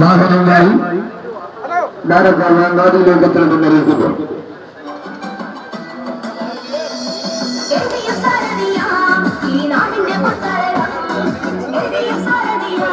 വാഹനങ്ങൾ നടക്കാൻ അങ്ങാടിയിലേക്ക് നിന്ന് എഴുതിയ സാരഥിയാ, ഈ നാടിന്റെ മക്കളെ സാരഥിയാ,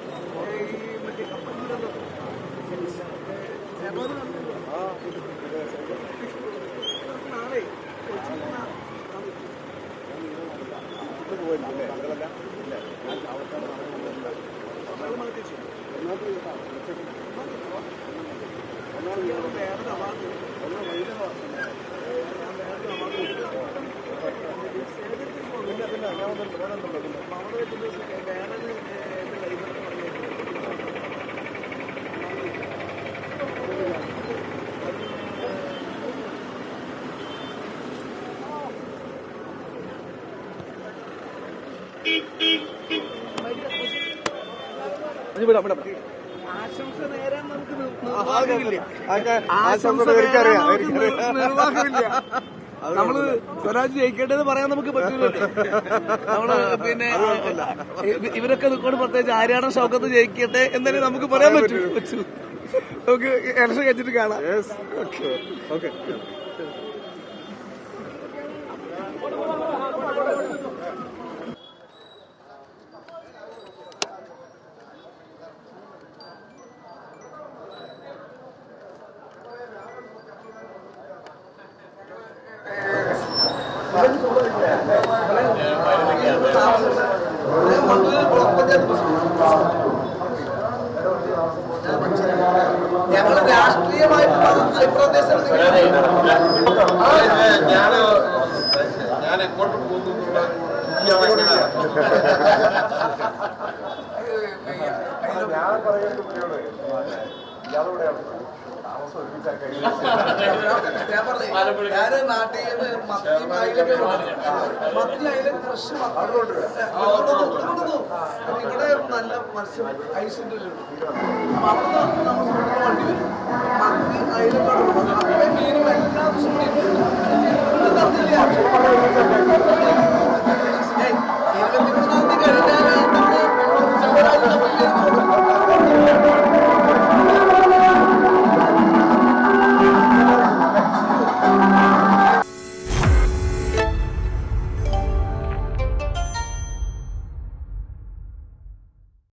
ആശംസ നേരാൻ നമുക്ക് നിർ- നിർവാഹമില്ല. ആശംസ നേരാൻ നമുക്ക് നിർ- നിർവാഹമില്ല. നമ്മൾ സ്വരാജ് ജയിക്കേണ്ടത് പറയാൻ നമുക്ക് പറ്റില്ല നമ്മൾ പിന്നെ ഇവരൊക്കെ നിൽക്കൊണ്ട് പ്രത്യേകിച്ച് ആര്യാടൻ ഷൗക്കത്ത് ജയിക്കട്ടെ എന്നല്ലേ നമുക്ക് പറയാൻ പറ്റൂ. പറ്റൂ. നമുക്ക് ഇലക്ഷൻ കഴിച്ചിട്ട് കാണാം. ഓക്കെ ഞങ്ങൾ രാഷ്ട്രീയമായിട്ടുള്ള അഭിപ്രായ ഞാൻ ഞാൻ എങ്ങോട്ട് പോകുന്നു ഞാൻ പറയേണ്ട ഞാൻ നാട്ടിൽ നിന്ന് മത്തി അയിലൊക്കെ മത്തി അയില ഫ്രഷ് ഇവിടെ. നല്ല മത്സ്യം ഐസിന്റെ അപ്പൊ അവിടെ നമ്മൾ വണ്ടി വരും. മത്തി